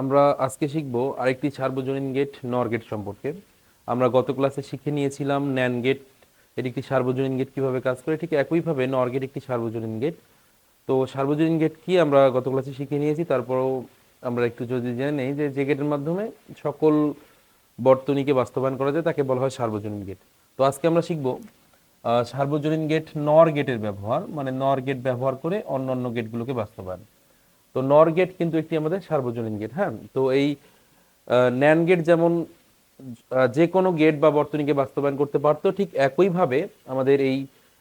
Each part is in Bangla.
আমরা আজকে শিখব আরেকটি সার্বজনীন গেট নর গেট সম্পর্কে। আমরা গত ক্লাসে শিখে নিয়েছিলাম ন্যান গেট, এটি একটি সার্বজনীন গেট কীভাবে কাজ করে, ঠিক একইভাবে নর গেট একটি সার্বজনীন গেট। তো সার্বজনীন গেট কি আমরা গত ক্লাসে শিখে নিয়েছি, তারপরেও আমরা একটু যদি জেনে নেই যে যে গেটের মাধ্যমে সকল বর্তনীকে বাস্তবায়ন করা যায়, তাকে বলা হয় সার্বজনীন গেট। তো আজকে আমরা শিখব সার্বজনীন গেট নর গেটের ব্যবহার মানে নর গেট ব্যবহার করে অন্য অন্য গেটগুলোকে বাস্তবায়ন। তো নর গেট কিন্তু একটি আমাদের সার্বজনীন গেট হ্যাঁ? তো এই ন্যান গেট যেমন যে কোনো গেট বা বর্তনীকে বাস্তবায়ন করতে পারতো, ঠিক একইভাবে আমাদের এই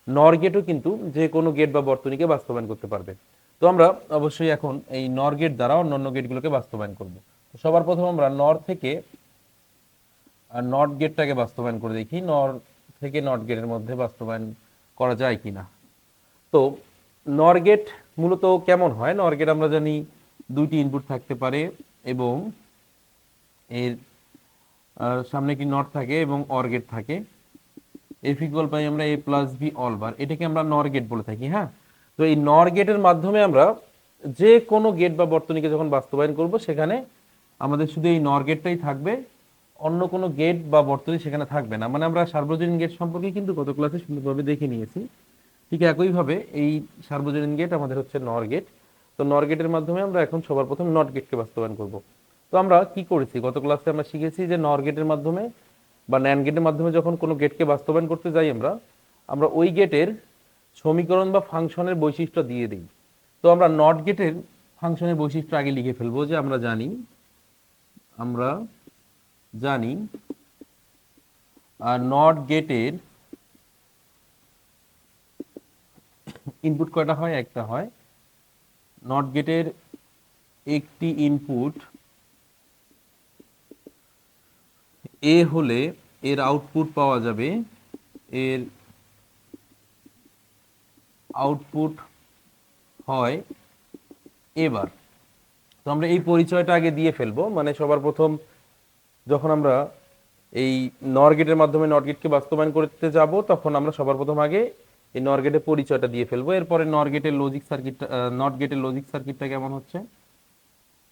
নর গেটও কিন্তু যে কোনো গেট বা বর্তনীকে বাস্তবায়ন করতে পারবে। তো আমরা অবশ্যই এখন এই নর গেট দ্বারা অন্যান্য গেটগুলোকে বাস্তবায়ন করব। সবার প্রথম আমরা নর থেকে নট গেটটাকে বাস্তবায়ন করে দেখি নর থেকে নট গেটের মধ্যে বাস্তবায়ন করা যায় কিনা। তো নর গেট মূলত কেমন হয়? নরগেট আমরা জানি দুইটি ইনপুট থাকতে পারে এবং এর সামনে একটি নট থাকে এবং অরগেট থাকে। এফ ইকুয়াল পাই আমরা A plus B whole bar এটাকে আমরা নরগেট বলে থাকি হ্যাঁ? তো এই নরগেটের মাধ্যমে আমরা যে কোনো গেট বা বর্তনীকে যখন বাস্তবায়ন করব, সেখানে আমাদের শুধু এই নরগেটটাই থাকবে। অন্য কোনো গেট বা বর্তনী সেখানে থাকবে না। মানে আমরা সার্বজনীন গেট সম্পর্কে কিন্তু গত ক্লাসে সুন্দরভাবে দেখে নিয়েছি। ঠিক একইভাবে এই সার্বজনীন গেট আমাদের হচ্ছে নর গেট তো নর গেটের মাধ্যমে আমরা এখন সবার প্রথম নট গেটকে বাস্তবায়ন করব। তো আমরা কি করেছি? গত ক্লাসে আমরা শিখেছি যে নর গেটের মাধ্যমে বা ন্যান গেটের মাধ্যমে যখন কোনো গেটকে বাস্তবায়ন করতে যাই আমরা আমরা ওই গেটের সমীকরণ বা ফাংশনের বৈশিষ্ট্য দিয়ে দিই। তো আমরা নট গেটের ফাংশনের বৈশিষ্ট্য আগে লিখে ফেলব যে আমরা জানি আমরা জানি আর নট গেটের ইনপুট কয়টা হয়? একটা হয় নট গেটের একটি ইনপুট এ হলে এর আউটপুট পাওয়া যাবে, এর আউটপুট হয় এবার। তো আমরা এই পরিচয়টা আগে দিয়ে ফেলব। মানে সবার প্রথম যখন আমরা এই নর গেটের মাধ্যমে নট গেটকে বাস্তবায়ন করতে যাব, তখন আমরা সবার প্রথম আগে এই নর পরিচয়টা দিয়ে ফেলব। এরপরে নর গেটের লজিক সার্কিটটা নট গেটের লজিক সার্কিটটা কেমন হচ্ছে?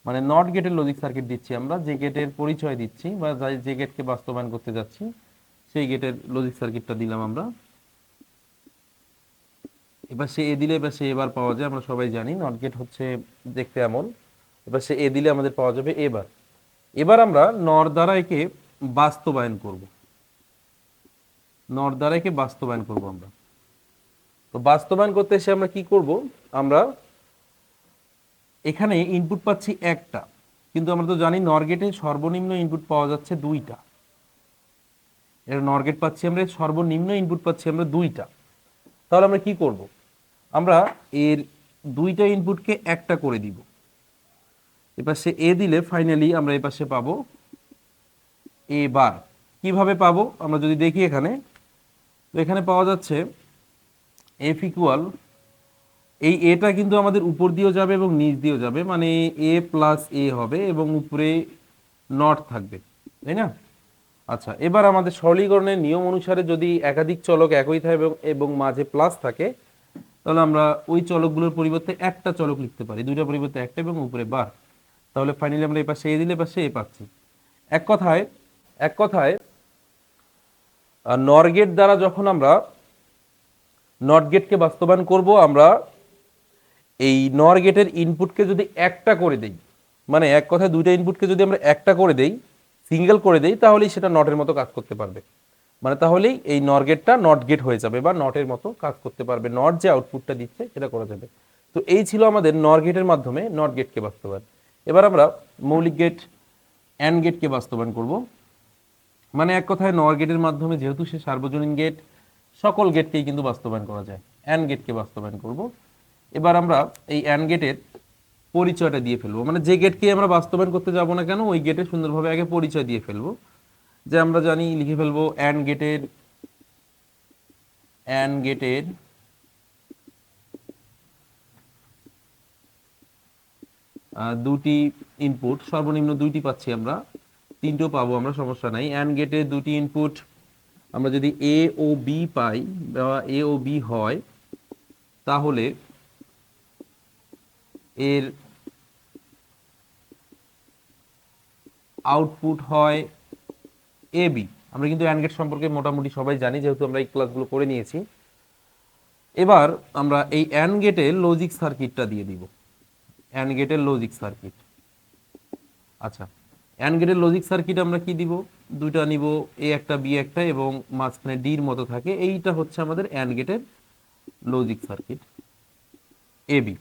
মানে নট গেটের লজিক সার্কিট দিচ্ছি আমরা, যে গেটের পরিচয় দিচ্ছি বা যে গেটকে বাস্তবায়ন করতে যাচ্ছি, সেই গেটের লজিক সার্কিটটা দিলাম আমরা। এবার সে এ দিলে এবার সে এবার পাওয়া যায়, আমরা সবাই জানি নট গেট হচ্ছে দেখতে এমন। এবার সে এ দিলে আমাদের পাওয়া যাবে এবার। এবার আমরা নর দ্বারা একে বাস্তবায়ন করব। নর দ্বারা একে বাস্তবায়ন করব আমরা। তো বাস্তবায়ন করতে এসে আমরা কি করব? আমরা এখানে ইনপুট পাচ্ছি একটা, কিন্তু আমরা তো জানি নর গেটে সর্বনিম্ন ইনপুট পাওয়া যাচ্ছে দুইটা। এর নর গেট পাচ্ছি আমরা সর্বনিম্ন ইনপুট পাচ্ছি আমরা দুইটা। তাহলে আমরা কি করব? আমরা এর দুইটা ইনপুটকে একটা করে দিব। এপাশে এ দিলে ফাইনালি আমরা এই পাশে পাবো এ বার কীভাবে পাবো? আমরা যদি দেখি এখানে, তো এখানে পাওয়া যাচ্ছে এফ ইকুয়াল এই এটা কিন্তু আমাদের উপর দিয়েও যাবে এবং নিচ দিয়েও যাবে মানে এ প্লাস এ হবে এবং উপরে নট থাকবে, তাই না? আচ্ছা এবার আমাদের সরলীকরণের নিয়ম অনুসারে যদি একাধিক চলক একই থাকে এবং- মাঝে প্লাস থাকে, তাহলে আমরা ওই চলকগুলোর পরিবর্তে একটা চলক লিখতে পারি দুইটা পরিবর্তে একটা এবং উপরে বার তাহলে ফাইনালি আমরা এই পাশে এ দিলে পাশে এ পাচ্ছি। এক কথায় এক কথায় নর গেট দ্বারা যখন আমরা নট গেটকে বাস্তবায়ন করব আমরা, এই নর গেটের ইনপুটকে যদি একটা করে দেই মানে এক কথায় দুইটা ইনপুটকে যদি আমরা একটা করে দেই সিঙ্গেল করে দেই, তাহলেই সেটা নটের মতো কাজ করতে পারবে। মানে তাহলেই এই নর গেটটা গেট হয়ে যাবে বা নটের মতো কাজ করতে পারবে। নট যে আউটপুটটা দিচ্ছে, সেটা করা যাবে। তো এই ছিল আমাদের নর গেটের মাধ্যমে নট গেটকে বাস্তবায়ন। এবার আমরা মৌলিক গেট অ্যান্ড গেটকে বাস্তবায়ন করব। মানে এক কথায় নর গেটের মাধ্যমে যেহেতু সে সার্বজনীন গেট সকল গেটকেই কিন্তু বাস্তবায়ন করা যায়। অ্যান্ড গেটকে বাস্তবায়ন করব। এবার আমরা এই অ্যান্ড গেটের পরিচয়টা দিয়ে ফেলব। মানে যে গেটকে আমরা বাস্তবায়ন করতে যাব না কেন, ওই গেটে সুন্দরভাবে আগে পরিচয় দিয়ে ফেলব। যে আমরা জানি, লিখে ফেলব অ্যান্ড গেটের অ্যান্ড গেটের দুটি ইনপুট সর্বনিম্ন দুইটি পাচ্ছি আমরা। তিনটেও পাবো আমরা, সমস্যা নাই। অ্যান্ড গেটে দুটি ইনপুট আমরা যদি এ ও বি পাই বা এ ও বি হয়, তাহলে এর আউটপুট হয় এ বি আমরা কিন্তু অ্যান্ড গেট সম্পর্কে মোটামুটি সবাই জানি, যেহেতু আমরা এই ক্লাসগুলো করে নিয়েছি। এবার আমরা এই অ্যান্ড গেটের লজিক সার্কিটটা দিয়ে দিব। অ্যান্ড গেটের লজিক সার্কিট আচ্ছা অ্যান্ড গেটের লজিক সার্কিট আমরা কি দিব? দুইটা নিব, এ একটা, বি একটা এবং মাঝখানে ডির মতো থাকে। এইটা হচ্ছে আমাদের অ্যান্ড গেটের লজিক সার্কিট এ, বি।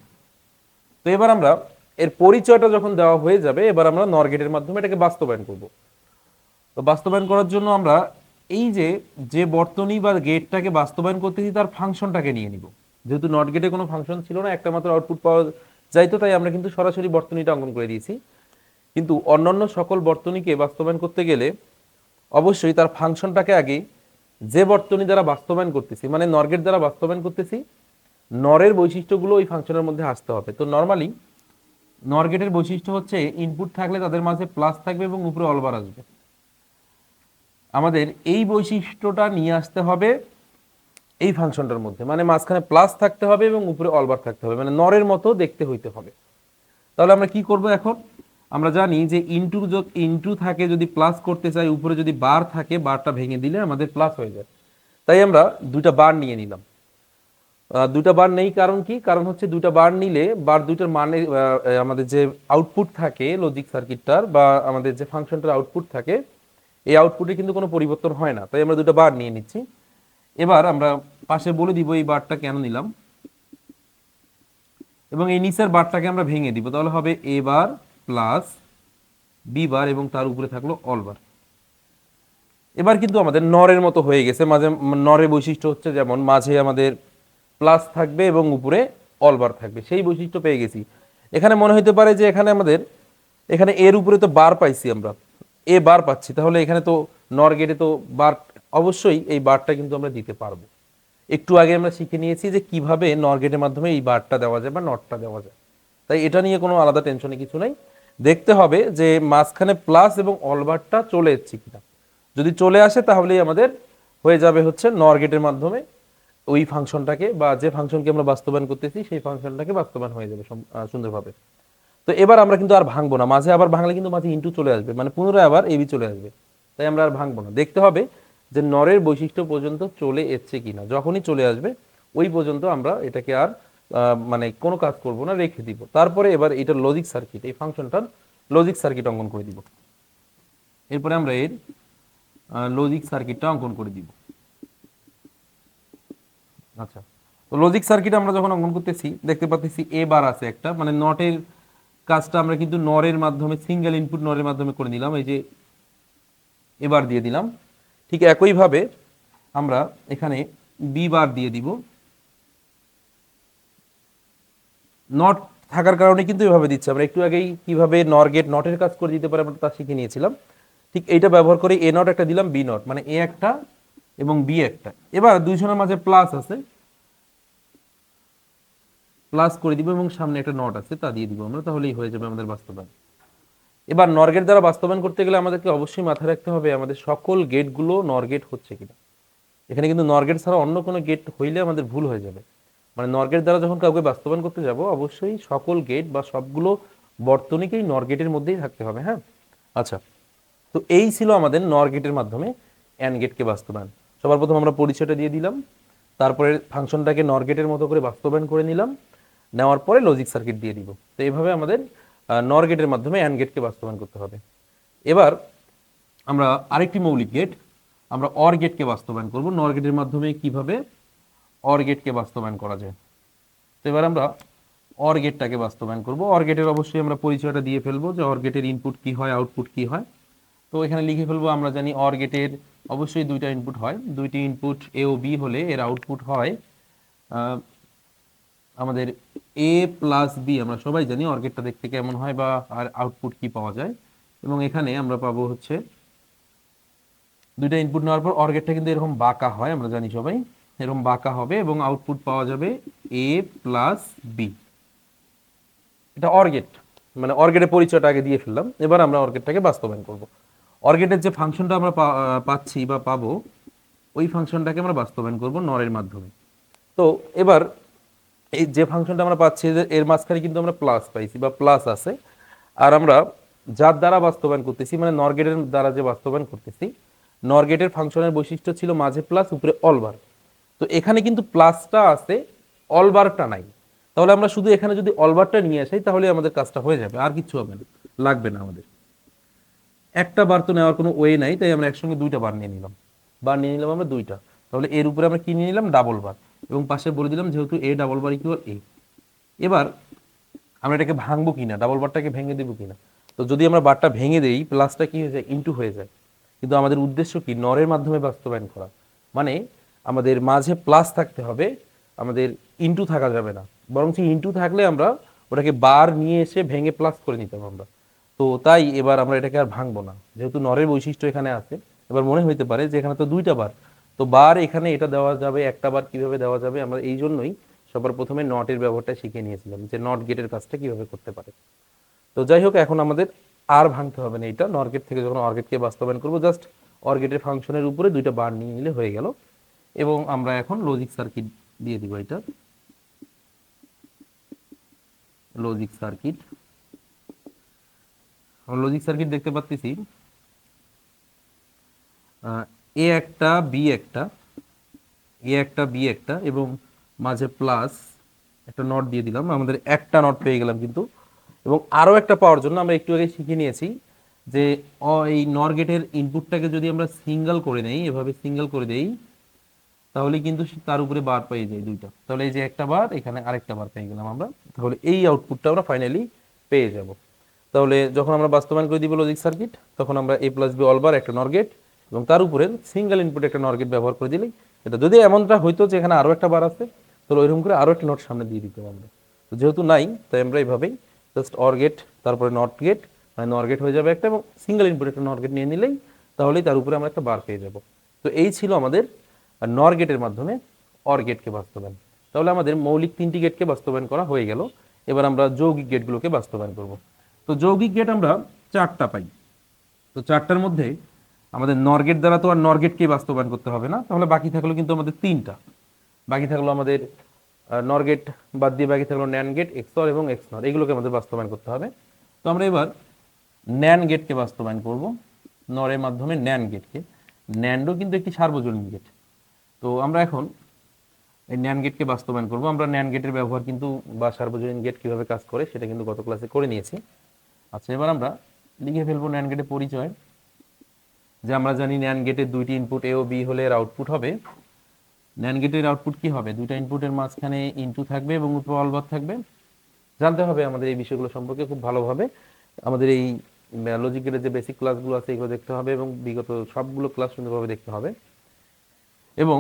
তো এবার আমরা এর পরিচয়টা যখন দেওয়া হয়ে যাবে, এবার আমরা নর গেটের মাধ্যমে এটাকে বাস্তবায়ন করব। তো বাস্তবায়ন করার জন্য আমরা এই যে যে বর্তনী বা গেটটাকে বাস্তবায়ন করতেছি, তার ফাংশনটাকে নিয়ে নিব। যেহেতু নট গেটে কোনো ফাংশন ছিল না একটা মাত্র আউটপুট পাওয়া যাইতো, তাই আমরা কিন্তু সরাসরি বর্তনীটা অঙ্কন করে দিয়েছি। কিন্তু অন্যান্য সকল বর্তনীকে বাস্তবায়ন করতে গেলে অবশ্যই তার ফাংশনটাকে আগে যে বর্তনী দ্বারা বাস্তবায়ন করতেছি মানে নর্গেট দ্বারা বাস্তবায়ন করতেছি, নরের বৈশিষ্ট্যগুলো ওই ফাংশনের মধ্যে আসতে হবে। তো নর্মালি নরগেটের বৈশিষ্ট্য হচ্ছে ইনপুট থাকলে তাদের মাঝে প্লাস থাকবে এবং উপরে অলবার আসবে। আমাদের এই বৈশিষ্ট্যটা নিয়ে আসতে হবে এই ফাংশনটার মধ্যে মানে মাঝখানে প্লাস থাকতে হবে এবং উপরে অলবার থাকতে হবে মানে নরের মতো দেখতে হইতে হবে। তাহলে আমরা কি করব এখন? আমরা জানি যে ইনটু ইনটু থাকে যদি প্লাস করতে চাই, উপরে যদি বার থাকে বারটা ভেঙে দিলে আমাদের প্লাস হয়ে যায়। তাই আমরা দুইটা বার নিয়ে নিলাম। দুইটা বার নেই কারণ কি? কারণ হচ্ছে দুইটা বার নিলে বার দুইটার মানে আমাদের যে আউটপুট থাকে লজিক সার্কিটটার বা আমাদের যে ফাংশনটার আউটপুট থাকে, এই আউটপুটে কিন্তু কোনো পরিবর্তন হয় না। তাই আমরা দুটো বার নিয়ে নিচ্ছি। এবার আমরা পাশে বলে দিব এই বারটা কেন নিলাম। এবং এই নিচের বারটাকে আমরা ভেঙে দিব। তাহলে হবে এ বার প্লাস বি বার এবং তার উপরে থাকল অল বার। এবার কিন্তু আমাদের নরের মতো হয়ে গেছে। মাঝে নরের বৈশিষ্ট্য হচ্ছে যেমন মাঝে আমাদের প্লাস থাকবে এবং উপরে অলবার থাকবে। সেই বৈশিষ্ট্য পেয়ে গেছি। এখানে মনে হতে পারে যে এখানে আমাদের, এখানে এর উপরে তো বার পাইছি আমরা। এ বার পাচ্ছি। তাহলে এখানে তো নর গেটে তো বার, অবশ্যই এই বারটা কিন্তু আমরা দিতে পারব। একটু আগে আমরা শিখে নিয়েছি যে কীভাবে নর গেটের মাধ্যমে এই বারটা দেওয়া যায় বা নটটা দেওয়া যায়। তাই এটা নিয়ে কোনো আলাদা টেনশনে কিছু নাই। দেখতে হবে যে মাঝখানে প্লাস এবং অলবারটা চলে এসছে কিনা। যদি চলে আসে তাহলেই আমাদের হয়ে যাবে হচ্ছে নর গেটের মাধ্যমে ওই ফাংশনটাকে বা যে ফাংশনকে আমরা বাস্তবায়ন করতেছি, সেই ফাংশনটাকে বাস্তবায়ন হয়ে যাবে সুন্দরভাবে। তো এবার আমরা কিন্তু আর ভাঙবো না। মাঝে আবার ভাঙলে কিন্তু মাঝে ইন্টু চলে আসবে মানে পুনরায় আবার এবি চলে আসবে। তাই আমরা আর ভাঙবো না। দেখতে হবে যে নরের বৈশিষ্ট্য পর্যন্ত চলে এসছে কিনা। যখনই চলে আসবে, ওই পর্যন্ত আমরা এটাকে আর মানে কোনো কাজ করব না, রেখে দিব। তারপরে এবার এটা লজিক সার্কিট এই ফাংশনটার লজিক সার্কিট অঙ্কন করে দিব। এরপরে আমরা এর লজিক সার্কিটটা অঙ্কন করে দিব। আচ্ছা তো লজিক সার্কিট আমরা যখন অঙ্কন করতেছি, দেখতে পাচ্ছি এ বার আছে একটা মানে নটের কাজটা আমরা কিন্তু নরের মাধ্যমে সিঙ্গেল ইনপুট নরের মাধ্যমে করে নিলাম, এই যে এবার দিয়ে দিলাম। ঠিক একইভাবে আমরা এখানে বি বার দিয়ে দিব। নট থাকার কারণে কিন্তু এভাবে দিচ্ছে। আমরা একটু আগেই কীভাবে নর গেট নটের কাজ করে দিতে পারে আমরা তা শিখে নিয়েছিলাম। ঠিক এইটা ব্যবহার করে এ নট একটা দিলাম বি নট মানে এ একটা এবং বি একটা। এবার দুইজনের মাঝে প্লাস আছে। প্লাস করে দিব এবং সামনে একটা নট আছে, তা দিয়ে দিব আমরা, তাহলেই হয়ে যাবে আমাদের বাস্তবায়ন। এবার নরগেট দ্বারা বাস্তবায়ন করতে গেলে আমাদেরকে অবশ্যই মাথায় রাখতে হবে আমাদের সকল গেটগুলো নরগেট হচ্ছে কিনা। এখানে কিন্তু নরগেট ছাড়া অন্য কোনো গেট হইলে আমাদের ভুল হয়ে যাবে। মানে নরগেট দ্বারা যখন কাউকে বাস্তবায়ন করতে যাব, অবশ্যই সকল গেট বা সবগুলো বর্তনীকেই নরগেটের মধ্যেই থাকতে হবে হ্যাঁ? আচ্ছা তো এই ছিল আমাদের নর গেটের মাধ্যমে অ্যান গেটকে বাস্তবায়ন। সবার প্রথম আমরা পরিচয়টা দিয়ে দিলাম, তারপরে ফাংশনটাকে নর গেটের মতো করে বাস্তবায়ন করে নিলাম, নেওয়ার পরে লজিক সার্কিট দিয়ে দিব। তো এইভাবে আমাদের নর গেটের মাধ্যমে অ্যান গেটকে বাস্তবায়ন করতে হবে। এবার আমরা আরেকটি মৌলিক গেট আমরা অর গেটকে বাস্তবায়ন করব। নর গেটের মাধ্যমে কীভাবে অর গেটকে বাস্তবায়ন করা যায়। তো এবার আমরা অর গেটটাকে বাস্তবায়ন করব। অর গেটের অবশ্যই আমরা পরিচয়টা দিয়ে ফেলব যে অর গেটের ইনপুট কি হয় আউটপুট কি হয়। তো এখানে লিখে ফেলব, আমরা জানি অর গেটের অবশ্যই দুইটা ইনপুট হয়। দুইটি ইনপুট এ ও বি হলে এর আউটপুট হয় আমাদের এ প্লাস বি আমরা সবাই জানি অর গেটটা দেখতে কেমন হয় বা আর আউটপুট কি পাওয়া যায়। এবং এখানে আমরা পাবো হচ্ছে, দুইটা ইনপুট নেওয়ার পর অর গেটটা কিন্তু এরকম বাঁকা হয়, আমরা জানি সবাই। এরকম বাঁকা হবে এবং আউটপুট পাওয়া যাবে এ প্লাস বি এটা অর্গেট মানে অর্গেটের পরিচয়টা আগে দিয়ে ফেললাম। এবার আমরা অর্গেটটাকে বাস্তবায়ন করব। অর্গেটের যে ফাংশনটা আমরা পাচ্ছি বা পাবো, ওই ফাংশনটাকে আমরা বাস্তবায়ন করব নরের মাধ্যমে। তো এবার এই যে ফাংশনটা আমরা পাচ্ছি এর মাঝখানে কিন্তু আমরা প্লাস পাইছি বা প্লাস আছে। আর আমরা যার দ্বারা বাস্তবায়ন করতেছি মানে নর গেটের দ্বারা যে বাস্তবায়ন করতেছি নর গেটের ফাংশনের বৈশিষ্ট্য ছিল মাঝে প্লাস উপরে অলবার তো এখানে কিন্তু প্লাসটা আছে অলবারটা নাই। তাহলে আমরা শুধু এখানে যদি অলবারটা নিয়ে আসি তাহলে আমাদের কাজটা হয়ে যাবে, আর কিছু হবে না, লাগবে না আমাদের। একটা বার তো নেওয়ার কোনো ওয়ে নাই, তাই আমরা একসঙ্গে দুইটা বার নিয়ে নিলাম। বার নিয়ে নিলাম আমরা দুইটা। তাহলে এর উপরে আমরা কি নিয়ে নিলাম? ডাবল বার এবং পাশে বলে দিলাম যেহেতু এ ডাবল বার ইকুয়াল এ এবার আমরা এটাকে ভাঙবো কিনা ডাবল বারটাকে ভেঙে দেবো কিনা? তো যদি আমরা বারটা ভেঙে দেই প্লাসটা কি হয়ে যায়? ইনটু হয়ে যায়। কিন্তু আমাদের উদ্দেশ্য কি? নরের মাধ্যমে বাস্তবায়ন করা। মানে আমাদের মাঝে প্লাস থাকতে হবে, আমাদের ইনটু থাকা যাবে না। বরং ইনটু থাকলে আমরা ওটাকে বার নিয়ে এসে ভেঙে প্লাস করে নিতাম আমরা। তো তাই এবার আমরা এটাকে আর ভাঙবো না। যেহেতু নরের বৈশিষ্ট্য এখানে আছে, এবার মনে হইতে পারে যে এখানে তো দুইটা বার। তো বার এখানে এটা দেওয়া যাবে, একটা বার কীভাবে দেওয়া যাবে, আমরা এই জন্যই সবার প্রথমে নটের ব্যবহারটা শিখে নিয়েছিলাম যে নট গেটের কাজটা কীভাবে করতে পারে। তো যাই হোক, এখন আমাদের আর ভাঙতে হবে না এটা। নরগেট থেকে যখন অর্গেটকে বাস্তবায়ন করব জাস্ট অর্গেটের ফাংশনের উপরে দুইটা বার নিয়ে নিলে হয়ে গেল। এবং আমরা এখন লজিক সার্কিট দিয়ে দিব এটা। লজিক সার্কিট লজিক সার্কিট দেখতে পাচ্ছি এ একটা, বি একটা, এ একটা, বি একটা এবং মাঝে প্লাস একটা নট দিয়ে দিলাম। আমাদের একটা নট পেয়ে গেলাম কিন্তু। এবং আরও একটা পাওয়ার জন্য আমরা একটু আগে শিখে নিয়েছি যে এই নর গেটের ইনপুটটাকে যদি আমরা সিঙ্গেল করে নেই, এভাবে সিঙ্গেল করে দেই তাহলে কিন্তু তার উপরে বার পেয়ে যায় দুইটা। তাহলে এই যে একটা বার, এখানে আরেকটা বার পেয়ে গেলাম আমরা। তাহলে এই আউটপুটটা আমরা ফাইনালি পেয়ে যাব। তাহলে যখন আমরা বাস্তবায়ন করে দিব লজিক সার্কিট তখন আমরা এ প্লাস বি অলবার একটা নর গেট এবং তার উপরে সিঙ্গেল ইনপুট একটা নর গেট ব্যবহার করে দিলেই এটা যদি এমনটা হইতো যে এখানে আরও একটা বার আছে, তাহলে ওইরকম করে আরও একটা নট সামনে দিয়ে দিতাম আমরা। তো যেহেতু নাই, তাই আমরা এইভাবেই জাস্ট অর গেট তারপরে নট গেট মানে নর গেট হয়ে যাবে একটা এবং সিঙ্গেল ইনপুট একটা নর গেট নিয়ে নিলেই তাহলেই তার উপরে আমরা একটা বার পেয়ে যাব। তো এই ছিল আমাদের নর গেটের মাধ্যমে অর গেটকে বাস্তবায়ন। তাহলে আমাদের মৌলিক তিনটি গেটকে বাস্তবায়ন করা হয়ে গেল। এবার আমরা যৌগিক গেটগুলোকে বাস্তবায়ন করব। তো যৌগিক গেট আমরা চারটা পাই। তো চারটার মধ্যে আমাদের নর গেট দ্বারা তো আর নর গেটকেই বাস্তবায়ন করতে হবে না। তাহলে বাকি থাকল কিন্তু আমাদের তিনটা। বাকি থাকল আমাদের নর গেট বাদ দিয়ে বাকি থাকল ন্যান গেট এক্সর এবং এক্সনর এগুলোকে আমাদের বাস্তবায়ন করতে হবে। তো আমরা এবার ন্যান গেটকে বাস্তবায়ন করব। নরের মাধ্যমে ন্যান গেটকে ন্যান্ডও কিন্তু একটি সার্বজনীন গেট তো আমরা এখন এই ন্যান গেটকে বাস্তবায়ন করব। আমরা ন্যান গেটের ব্যবহার কিন্তু বা সার্বজনীন গেট কীভাবে কাজ করে সেটা কিন্তু গত ক্লাসে করে নিয়েছি। আচ্ছা এবার আমরা লিখে ফেলব ন্যান গেটের পরিচয়। যে আমরা জানি ন্যান গেটের দুইটি ইনপুট এ ও বি হলে এর আউটপুট হবে। ন্যান গেটের আউটপুট কি হবে? দুইটা ইনপুটের মাঝখানে ইনটু থাকবে এবং অলবাদ থাকবে। জানতে হবে আমাদের এই বিষয়গুলো সম্পর্কে খুব ভালোভাবে। আমাদের এই লজিক গেটের যে বেসিক ক্লাসগুলো আছে, এগুলো দেখতে হবে এবং বিগত সবগুলো ক্লাস সুন্দরভাবে দেখতে হবে। এবং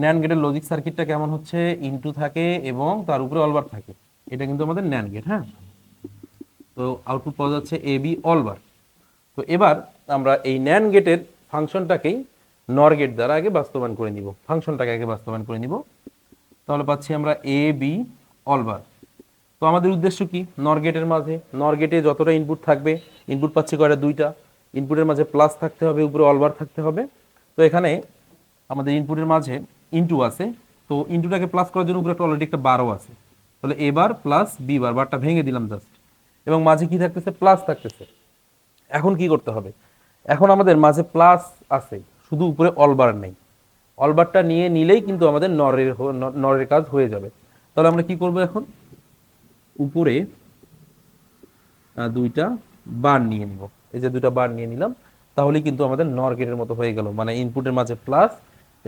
ন্যান গেটের লজিক সার্কিটটা কেমন হচ্ছে? ইনটু থাকে এবং তার উপরে অলবার থাকে। এটা কিন্তু আমাদের ন্যান গেট হ্যাঁ? তো আউটপুট পাওয়া যাচ্ছে এ বি অলবার। তো এবার আমরা এই ন্যান গেটের ফাংশনটাকেই নর গেট দ্বারা আগে বাস্তবায়ন করে নিব। ফাংশনটাকে আগে বাস্তবায়ন করে নিব। তাহলে পাচ্ছি আমরা এ বি অলবার। তো আমাদের উদ্দেশ্য কি? নর গেটের মাঝে। নর গেটে যতটা ইনপুট থাকবে ইনপুট পাচ্ছি কয়টা? দুইটা। ইনপুটের মাঝে প্লাস থাকতে হবে, উপরে অলবার থাকতে হবে। তো এখানে আমাদের ইনপুটের মাঝে ইনটু আছে, তো ইনটুটাকে প্লাস করার জন্য উপরে একটা অলরেডি একটা বারো আছে। তাহলে এবার প্লাস বি বার বারটা ভেঙে দিলাম জাস্ট এবং মাঝে কি থাকতেছে? প্লাস থাকতেছে। এখন কি করতে হবে? এখন আমাদের মাঝে প্লাস আছে, শুধু উপরে অলবার নেই। অলবারটা নিয়ে নিলেই কিন্তু আমাদের নরের নরের কাজ হয়ে যাবে। তাহলে আমরা কি করব এখন? উপরে দুইটা বার নিয়ে নিব। এই যে দুইটা বার নিয়ে নিলাম তাহলে কিন্তু আমাদের নর গেটের মতো হয়ে গেল। মানে ইনপুটের মাঝে প্লাস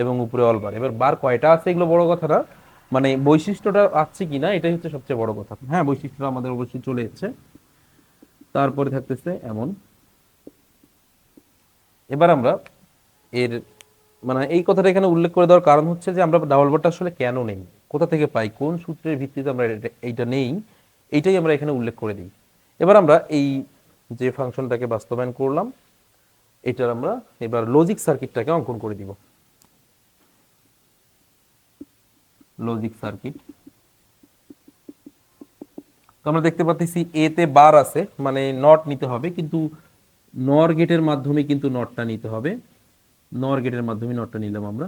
এবং উপরে অলবার। এবার বার কয়টা আছে এগুলো বড় কথা না? মানে বৈশিষ্ট্যটা আছে কিনা এটাই হচ্ছে সবচেয়ে বড় কথা। হ্যাঁ বৈশিষ্ট্যটা আমাদের অবশ্যই চলে এসেছে। তারপরে থাকতেছে এমন। এবার আমরা এর মানে এই কথাটা এখানে উল্লেখ করে দেওয়ার কারণ হচ্ছে যে আমরা ডাবল বারটা আসলে কেন নেই? কোথা থেকে পাই? কোন সূত্রের ভিত্তিতে আমরা এইটা নেই? এইটাই আমরা এখানে উল্লেখ করে দিই। এবার আমরা এই যে ফাংশনটাকে বাস্তবায়ন করলাম, এটার আমরা এবার লজিক সার্কিটটাকে অঙ্কন করে দিব। লজিক সার্কিট তো আমরা দেখতে পাচ্ছি এতে বার আছে মানে নট নিতে হবে, কিন্তু নর গেটের মাধ্যমে কিন্তু নটটা নিতে হবে। নর গেটের মাধ্যমে নটটা নিলাম আমরা।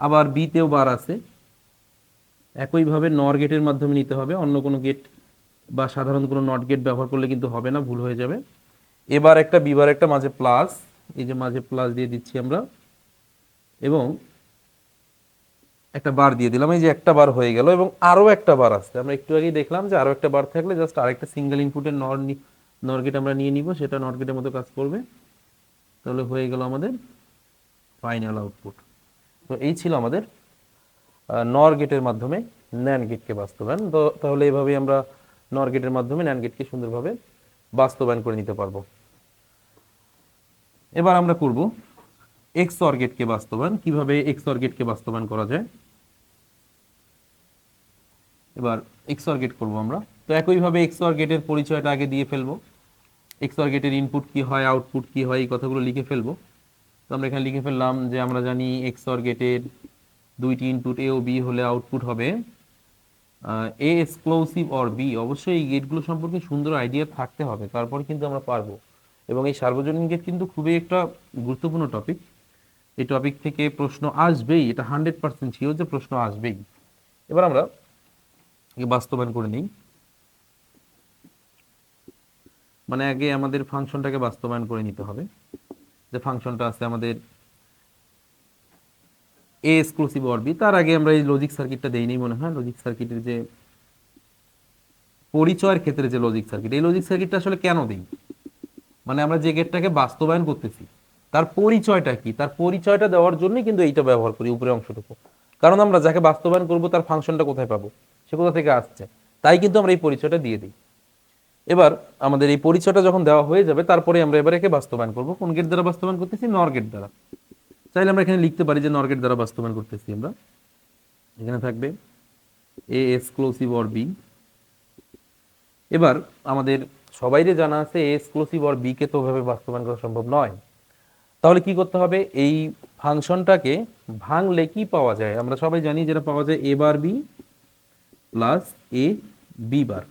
আবার বিতেও বার আছে। একইভাবে নর গেটের মাধ্যমে নিতে হবে। অন্য কোনো গেট বা সাধারণ কোনো নট গেট ব্যবহার করলে কিন্তু হবে না, ভুল হয়ে যাবে। এবার একটা বিবার একটা মাঝে প্লাস এই যে মাঝে প্লাস দিয়ে দিচ্ছি আমরা। এবং একটা বার দিয়ে দিলাম। এই যে একটা বার হয়ে গেল এবং আরও একটা বার আসছে। আমরা একটু আগেই দেখলাম যে আরও একটা বার থাকলে জাস্ট আরেকটা সিঙ্গেল ইনপুটের নর নরগেট আমরা নিয়ে নিব। সেটা নরগেটের মতো কাজ করবে। তাহলে হয়ে গেল আমাদের ফাইনাল আউটপুট তো এই ছিল আমাদের নর গেটের মাধ্যমে ন্যান গেটকে বাস্তবায়ন। তো তাহলে এইভাবেই আমরা নর গেটের মাধ্যমে ন্যান গেটকে সুন্দরভাবে বাস্তবায়ন করে নিতে পারব। এবার আমরা করব এক্স অর গেটকে বাস্তবায়ন। কীভাবে এক্স অর গেটকে বাস্তবায়ন করা যায়? এবার এক্স অর গেট করব আমরা। তো একইভাবে এক্স অর গেটের পরিচয়টা আগে দিয়ে ফেলব। এক্স অর গেটের ইনপুট কি হয় আউটপুট কি হয়, এই কথাগুলো লিখে ফেলব। তো আমরা এখানে লিখে ফেললাম যে আমরা জানি এক্স অর গেটের দুইটি ইনপুট এ ও বি হলে আউটপুট হবে এ এক্সক্লুসিভ অর বি অবশ্যই এই গেটগুলো সম্পর্কে সুন্দর আইডিয়া থাকতে হবে, তারপরে কিন্তু আমরা পারব। এবং এই সার্বজনীন গেট কিন্তু খুবই একটা গুরুত্বপূর্ণ টপিক এই টপিক থেকে প্রশ্ন আসবেই, এটা হান্ড্রেড পার্সেন্ট ছিল যে প্রশ্ন আসবেই। এবার আমরা বাস্তবায়ন করে নিই। মানে আগে আমাদের ফাংশনটাকে বাস্তবায়ন করে নিতে হবে। যে ফাংশনটা আছে আমাদের এ এক্সক্লুসিভ অর বি তার আগে আমরা এই লজিক সার্কিটটা দেইনি মনে হয়। লজিক সার্কিটের যে পরিচয়ের ক্ষেত্রে যে লজিক সার্কিট এই লজিক সার্কিটটা আসলে কেন দিই? মানে আমরা যে গেটটাকে বাস্তবায়ন করতেছি, তার পরিচয়টা কি? তার পরিচয়টা দেওয়ার জন্যই কিন্তু এইটা ব্যবহার করি উপরে অংশটুকু। কারণ আমরা যাকে বাস্তবায়ন করব, তার ফাংশনটা কোথায় পাবো? সে কোথা থেকে আসছে? তাই কিন্তু আমরা এই পরিচয়টা দিয়ে দিই। এবার আমাদের এই পরিচয়টা যখন দেওয়া হয়ে যাবে, তারপরে আমরা এবার একে বাস্তবায়ন করব। কোন গেট দ্বারা বাস্তবায়ন করতেছি? নর গেট দ্বারা। চাইলে আমরা এখানে লিখতে পারি যে নর গেট দ্বারা বাস্তবায়ন করতেছি আমরা। এখানে থাকবে এ এক্সক্লুসিভ অর বি এবার আমাদের সবাইরে জানা আছে এ এক্সক্লুসিভ অর বি কে তো ওভাবে বাস্তবায়ন করা সম্ভব নয়। তাহলে কি করতে হবে? এই ফাংশনটাকে ভাঙলে কি পাওয়া যায়? আমরা সবাই জানি যেটা পাওয়া যায় A bar B plus A B bar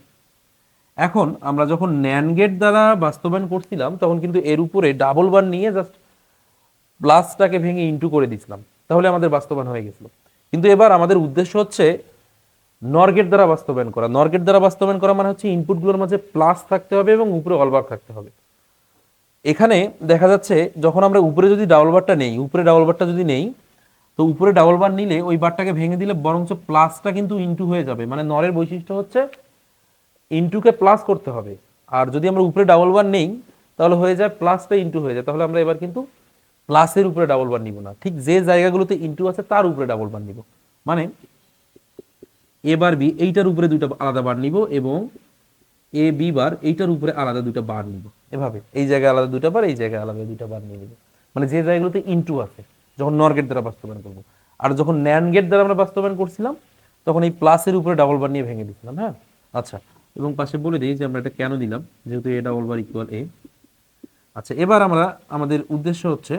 এখন আমরা যখন ন্যান গেট দ্বারা বাস্তবায়ন করছিলাম, তখন কিন্তু এর উপরে ডাবল বার নিয়ে জাস্ট প্লাসটাকে ভেঙে ইন্টু করে দিছিলাম তাহলে আমাদের বাস্তবায়ন হয়ে গেছিল। কিন্তু এবার আমাদের উদ্দেশ্য হচ্ছে নরগেট দ্বারা বাস্তবায়ন করা। নরগেট দ্বারা বাস্তবায়ন করা মানে হচ্ছে ইনপুটগুলোর মাঝে প্লাস থাকতে হবে এবং উপরে অলবার থাকতে হবে। এখানে দেখা যাচ্ছে, যখন আমরা উপরে যদি ডাবল বারটা নেই, উপরে ডাবল বারটা যদি নেই তো উপরে ডাবল বার নিলে ওই বারটাকে ভেঙে দিলে বরঞ্চ প্লাসটা কিন্তু ইনটু হয়ে যাবে। মানে নরের বৈশিষ্ট্য হচ্ছে ইনটুকে প্লাস করতে হবে। আর যদি আমরা উপরে ডাবল বার নেই, তাহলে হয়ে যায় প্লাসটা ইনটু হয়ে যায়। তাহলে আমরা এবার কিন্তু প্লাসের উপরে ডাবল বার নিব না। ঠিক যে জায়গাগুলোতে ইনটু আছে, তার উপরে ডাবল বার নিব। মানে এবার বি এইটার উপরে দুইটা আলাদা বার নিব এবং এ বি বার এইটার উপরে আলাদা দুইটা বার নিব। এভাবে। এই জায়গায় আলাদা দুইটা বার এই জায়গায় আলাদা দুইটা বার নিয়ে নিব। মানে যে জায়গাগুলোতে ইনটু আছে। যখন নর গেট দ্বারা বাস্তবায়ন করব। আর যখন ন্যান গেট দ্বারা আমরা বাস্তবায়ন করছিলাম, তখন এই প্লাসের উপরে ডাবল বার নিয়ে ভেঙে দিচ্ছিলাম হ্যাঁ? আচ্ছা এবং পাশে বলে দিই যে আমরা এটা কেন দিলাম? যেহেতু এ ডাবল বার ইকুয়াল এ আচ্ছা এবার আমরা, আমাদের উদ্দেশ্য হচ্ছে,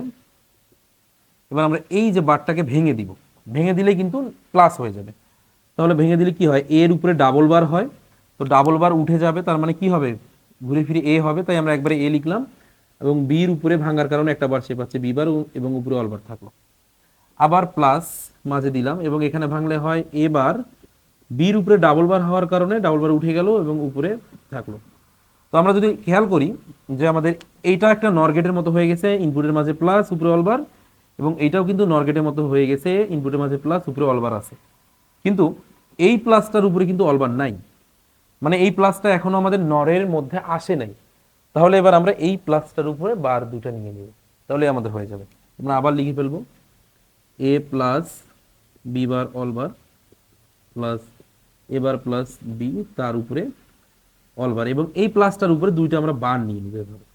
এবার আমরা এই যে বারটাকে ভেঙে দিব। ভেঙে দিলে কিন্তু প্লাস হয়ে যাবে। তাহলে ভেঙে দিলে কি হয়? এর উপরে ডাবল বার হয়, তো ডাবল বার উঠে যাবে, তার মানে কি হবে? ঘুরে ফিরে এ হবে, তাই আমরা একবারে এ লিখলাম। এবং বির উপরে ভাঙার কারণে একটা বার সে পাচ্ছে বি বার এবং উপরে অলবার থাকল। আবার প্লাস মাঝে দিলাম এবং এখানে ভাঙলে হয় এবার বির উপরে ডাবল বার হওয়ার কারণে ডাবল বার উঠে গেল এবং উপরে থাকল। তো আমরা যদি খেয়াল করি যে আমাদের এইটা একটা নরগেটের মতো হয়ে গেছে ইনপুটের মাঝে প্লাস উপরে অলবার এবং এইটাও কিন্তু নরগেটের মতো হয়ে গেছে ইনপুটের মাঝে প্লাস উপরে অলবার আছে। কিন্তু এই প্লাসটার উপরে কিন্তু অলবার নাই। মানে এই প্লাসটা এখনও আমাদের নরের মধ্যে আসে নাই। তাহলে এবার আমরা এই প্লাসটার উপরে বার দুটা নিয়ে নিব। তাহলে আমাদের হয়ে যাবে। আমরা আবার লিখে ফেলব। A plus B bar whole bar plus A bar plus B তার উপরে অল বার এবং এই প্লাসটার উপরে দুইটা আমরা বার নিয়ে নিব এভাবে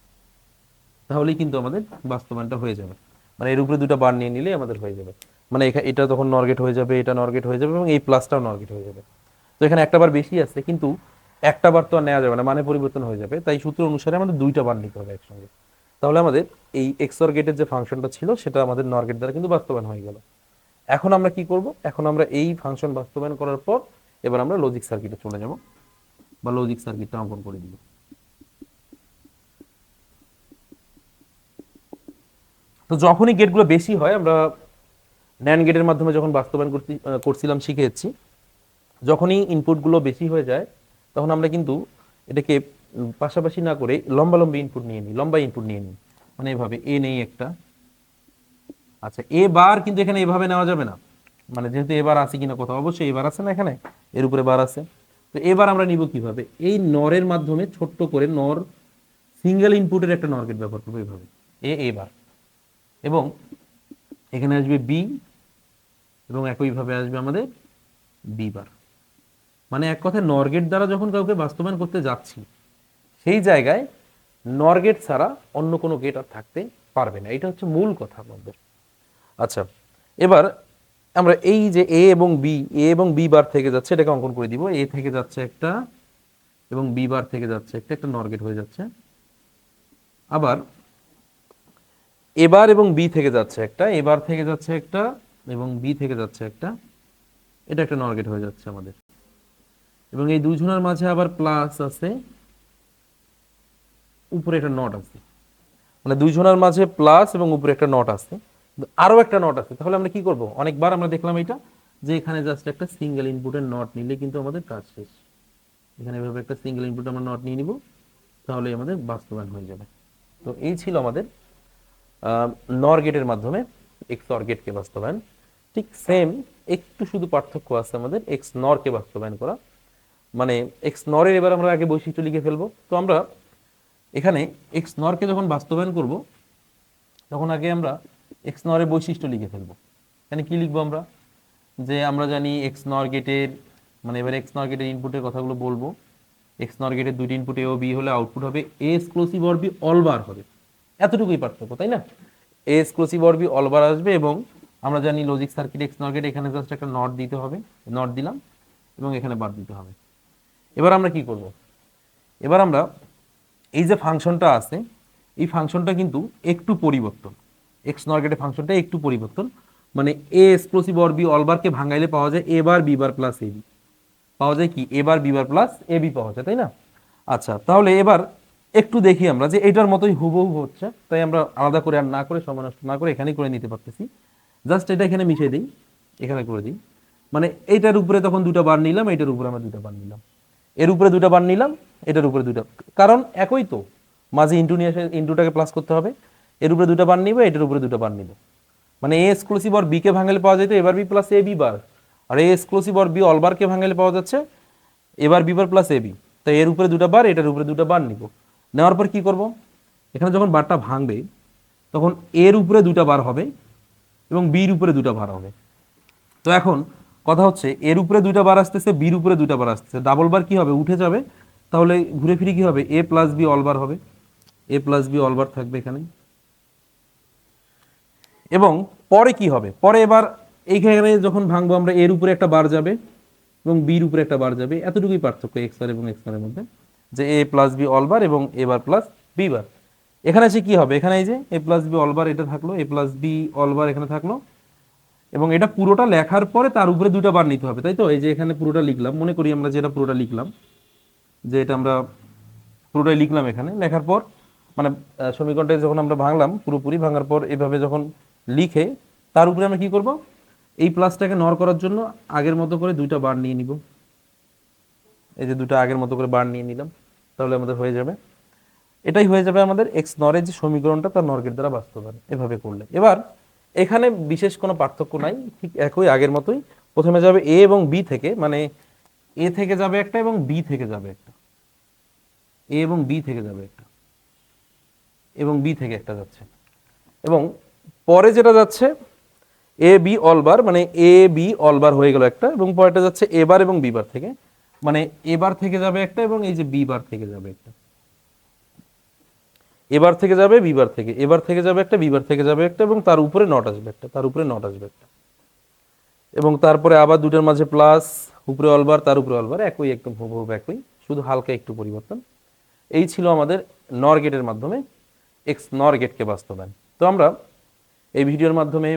তাহলেই কিন্তু আমাদের বাস্তবায়নটা হয়ে যাবে। মানে এর উপরে দুটো বার নিয়ে নিলেই আমাদের হয়ে যাবে। মানে এটা তখন নরগেট হয়ে যাবে, এটা নরগেট হয়ে যাবে এবং এই প্লাসটাও নরগেট হয়ে যাবে। তো এখানে একটা বার বেশি আছে, কিন্তু একটা বার তো আর নেওয়া যাবে না মানে পরিবর্তন হয়ে যাবে। তাই সূত্র অনুসারে আমাদের দুইটা বার নিতে হবে একসঙ্গে। তাহলে আমাদের এই এক্সর গেটের যে ফাংশনটা ছিল, সেটা আমাদের নর গেট দ্বারা কিন্তু বাস্তবায়ন হয়ে গেল। এখন আমরা কি করব? এখন আমরা এই ফাংশন বাস্তবায়ন করার পর এবার আমরা লজিক সার্কিটে চলে যাব, বা লজিক সার্কিটটা অঙ্কন করে দিব। তো যখনই গেটগুলো বেশি হয়, আমরা ন্যান গেটের মাধ্যমে যখন বাস্তবায়ন করছিলাম, শিখেছি, যখনই ইনপুটগুলো বেশি হয়ে যায় তখন আমরা কিন্তু এটাকে পাশাপাশি না করে লম্বা লম্বা ইনপুট নিয়ে নিই লম্বা ইনপুট নিয়ে নিই। মানে এভাবে এ নেই একটা। আচ্ছা এ বার কিন্তু এখানে এভাবে নেওয়া যাবে না। মানে যেহেতু এবার আছে কিনা কোথাও, অবশ্যই এবার আছে না এখানে, এর উপরে বার আছে। তো এবার আমরা নিব কীভাবে? এই নরের মাধ্যমে ছোট্ট করে নর সিঙ্গেল ইনপুটের একটা নর গেট ব্যবহার করব এইভাবে এ এবার এবং এখানে আসবে বি এবং একইভাবে আসবে আমাদের বি বার মানে এক কথায় নরগেট দ্বারা যখন কাউকে বাস্তবায়ন করতে যাচ্ছি, সেই জায়গায় নরগেট ছাড়া অন্য কোনো গেট আর থাকতে পারবে না। এটা হচ্ছে মূল কথা আমাদের আচ্ছা এবার আমরা এই যে এ এবং বি এ এবং বি বার থেকে যাচ্ছে, এটাকে অঙ্কন করে দিব। এ থেকে যাচ্ছে একটা এবং বি বার থেকে যাচ্ছে একটা একটা নরগেট হয়ে যাচ্ছে। আবার এবার এবং বি থেকে যাচ্ছে একটা এবার থেকে যাচ্ছে একটা এবং বি থেকে যাচ্ছে একটা, এটা একটা নরগেট হয়ে যাচ্ছে আমাদের। এবং এই দুজনের মাঝে আবার প্লাস আছে, উপরে একটা নট আছে। মানে দুইজনের মাঝে প্লাস এবং উপরে একটা নট আছে। আরও একটা নট আছে। তাহলে আমরা কি করব? অনেকবার আমরা দেখলাম এটা, যে এখানে জাস্ট একটা সিঙ্গেল ইনপুটের নট নিলে কিন্তু আমাদের কাজ শেষ। এখানে এভাবে একটা সিঙ্গেল ইনপুট আমরা নট নিয়ে নিব তাহলে আমাদের বাস্তবায়ন হয়ে যাবে। তো এই ছিল আমাদের নর গেটের মাধ্যমে এক্স অর গেটকে বাস্তবায়ন। ঠিক সেম একটু শুধু পার্থক্য আছে আমাদের এক্স নরকে বাস্তবায়ন করা। মানে এক্স নরের এবার আমরা আগে বৈশিষ্ট্য লিখে ফেলব। তো আমরা এখানে এক্স নরকে যখন বাস্তবায়ন করব, তখন আগে আমরা এক্স নরের বৈশিষ্ট্য লিখে ফেলব। এখানে কি লিখব আমরা? যে আমরা জানি এক্স নর গেটের মানে এবার এক্স নর গেটের ইনপুটের কথাগুলো বলব। এক্স নর গেটের দুইটি ইনপুট এ ও বি হলে আউটপুট হবে A exclusive OR B whole bar হবে। এতটুকুই পার্থক্য, তাই না? A exclusive OR B whole bar আসবে এবং আমরা জানি লজিক সার্কিট এক্স নর গেট এখানে জাস্ট একটা নট দিতে হবে। নট দিলাম এবং এখানে বার দিতে হবে। এবার আমরা কি করব? এবার আমরা এই যে ফাংশনটা আছে, এই ফাংশনটা কিন্তু একটু পরিবর্তন। এক্স নরগেটের ফাংশনটা একটু পরিবর্তন। মানে এ এক্সক্লুসিভ অর বি অলবারকে ভাঙাইলে পাওয়া যায় A bar B bar plus A B পাওয়া যায় কি? A bar B bar plus A B পাওয়া যায়, তাই না? আচ্ছা তাহলে এবার একটু দেখি আমরা যে এটার মতোই হুবহু হচ্ছে, তাই আমরা আলাদা করে আর না করে সময় নষ্ট না করে এখানেই করে নিতে পারতেছি। জাস্ট এটা এখানে মিশিয়ে দিই, এখানে করে দিই। মানে এইটার উপরে তখন দুটো বার নিলাম এইটার উপরে আমরা দুটো বার নিলাম। এর উপরে দুটো বার নিলাম, এটার উপরে দুটো কারণ একই তো, মাঝে ইন্টু নিয়ে ইন্টুটাকে প্লাস করতে হবে, এর উপরে দুটো বার নিবে, এটার উপরে দুটো বার নিব। মানে এ এক্সক্লুসিভ অর বিকে ভাঙালে পাওয়া যেত, এবার B plus A B bar. R A exclusive OR B অলবারকে ভাঙালে পাওয়া যাচ্ছে, এবার B bar plus A B তাই এর উপরে দুটো বার, এটার উপরে দুটো বার নিব। নেওয়ার পর কি করব? এখানে যখন বারটা ভাঙবে, তখন এর উপরে দুটো বার হবে এবং বির উপরে দুটো বার হবে। তো এখন কথা হচ্ছে, এর উপরে দুইটা বার আসতেছে, বির উপরে দুইটা বার আসতেছে। ডাবল বার কি হবে? উঠে যাবে। তাহলে ঘুরে ফিরে কি হবে? এ প্লাস বি অলবার হবে। এ প্লাস বি অলবার থাকবে এখানে এবং পরে কি হবে? পরে এবার এইখানে যখন ভাঙবো, আমরা এর উপরে একটা বার যাবে এবং বির উপরে একটা বার যাবে। এতটুকুই পার্থক্য এক্স বার এবং এক্স বারের মধ্যে। যে এ প্লাস বি অলবার এবং এ বার প্লাস বি বার এখানে সে কি হবে? এখানে এই যে এ প্লাস বি অলবার এটা থাকল এ প্লাস বি অলবার এখানে থাকল। এবং এটা পুরোটা লেখার পরে তার উপরে দুটো বার নিতে হবে, তাই তো? এই যে এখানে পুরোটা লিখলাম, মনে করি আমরা যেটা পুরোটা লিখলাম, যে এটা আমরা পুরোটাই লিখলাম এখানে, লেখার পর মানে সমীকরণটা যখন আমরা ভাঙলাম পুরোপুরি, ভাঙার পর এভাবে যখন লিখে, তার উপরে আমরা কি করব? এই প্লাসটাকে নর করার জন্য আগের মতো করে দুইটা বার নিয়ে নিব। এই যে দুটো আগের মতো করে বার নিয়ে নিলাম, তাহলে আমাদের হয়ে যাবে। এটাই হয়ে যাবে আমাদের এক্স নরের যে সমীকরণটা, তার নর্গের দ্বারা বাস্তবায়ন, এভাবে করলে। এবার এখানে বিশেষ কোনো পার্থক্য নাই, ঠিক একই আগের মতোই। প্রথমে যাবে এ এবং বি থেকে মানে এ থেকে যাবে একটা এবং বি থেকে যাবে একটা। এ এবং বি থেকে যাবে একটা। এবং বি থেকে একটা যাচ্ছে। এবং পরে যেটা যাচ্ছে এ বি অলবার মানে এ বি অলবার হয়ে গেল একটা, এবং পরেরটা যাচ্ছে এবার এবং বিবার থেকে। মানে এবার থেকে যাবে একটা এবং এই যে বি বার থেকে যাবে একটা। এবার থেকে যাবে, বিবার থেকে। এবার থেকে যাবে একটা, বিবার থেকে যাবে একটা এবং তার উপরে নট আসবে একটা, তার উপরে নট আসবে একটা। এবং তারপরে আবার দুটার মাঝে প্লাস উপরে অলবার, তার উপরে অলবার, একই একদম হুবহু একই, শুধু হালকা একটু পরিবর্তন। এই ছিল আমাদের নর গেটের মাধ্যমে এক্স নর গেটকে বাস্তবায়ন। তো আমরা এই ভিডিওর মাধ্যমে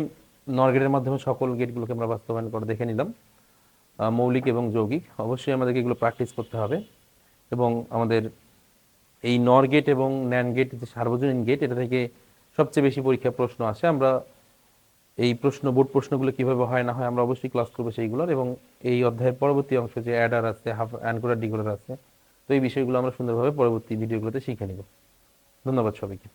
নর গেটের মাধ্যমে সকল গেটগুলোকে আমরা বাস্তবায়ন করে দেখে নিলাম। মৌলিক এবং যৌগিক। অবশ্যই আমাদেরকে এগুলো প্র্যাকটিস করতে হবে এবং আমাদের এই নর গেট এবং ন্যান গেট যে সার্বজনীন গেট এটা থেকে সবচেয়ে বেশি পরীক্ষা প্রশ্ন আসে। আমরা এই প্রশ্ন বোর্ড প্রশ্নগুলো কীভাবে হয়, না হয়, আমরা অবশ্যই ক্লাস করব সেইগুলোর এবং এই অধ্যায়ের পরবর্তী অংশ যে অ্যাডার আছে হাফ অ্যানকোডার ডিকোডার আছে, তো এই বিষয়গুলো আমরা সুন্দরভাবে পরবর্তী ভিডিওগুলোতে শিখে নেব। ধন্যবাদ সবাইকে।